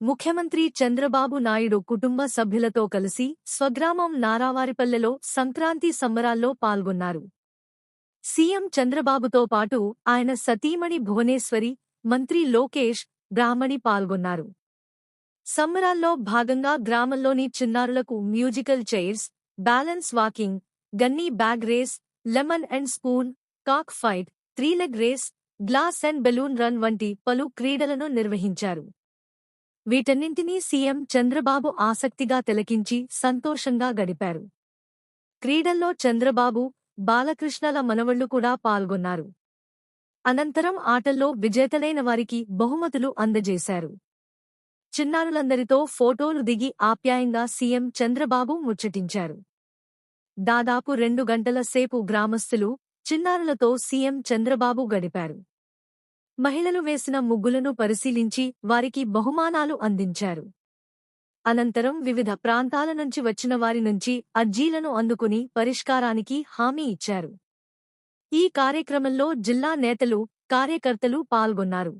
ముఖ్యమంత్రి చంద్రబాబు నాయుడు కుటుంబ సభ్యులతో కలిసి స్వగ్రామం నారావారిపల్లెలో సంక్రాంతి సంబరాల్లో పాల్గొన్నారు. సీఎం చంద్రబాబుతో పాటు ఆయన సతీమణి భువనేశ్వరి మంత్రి లోకేష్ బ్రాహ్మణి పాల్గొన్నారు. సంబరాల్లో భాగంగా గ్రామంలోని చిన్నారులకు musical chairs balance walking gunny bag race lemon and spoon cock fight three leg race glass and balloon run వంటి పలు క్రీడలను నిర్వహించారు. వీటన్నింటినీ సీఎం చంద్రబాబు ఆసక్తిగా తిలకించి సంతోషంగా గడిపారు. క్రీడల్లో చంద్రబాబు బాలకృష్ణల మనవళ్ళు కూడా పాల్గొన్నారు. అనంతరం ఆటల్లో విజేతలైన వారికి బహుమతులు అందజేశారు. చిన్నారులందరితో ఫోటోలు దిగి ఆప్యాయంగా సీఎం చంద్రబాబు ముచ్చటించారు. దాదాపు రెండు గంటల సేపు గ్రామస్తులు చిన్నారులతో సీఎం చంద్రబాబు గడిపారు. మహిళలు వేసిన ముగ్గులను పరిశీలించి వారికి బహుమానాలు అందించారు. అనంతరం వివిధ ప్రాంతాల నుంచి వచ్చిన వారి నుంచి అర్జీలను అందుకుని పరిష్కారానికి హామీ ఇచ్చారు. ఈ కార్యక్రమంలో జిల్లా నేతలు కార్యకర్తలు పాల్గొన్నారు.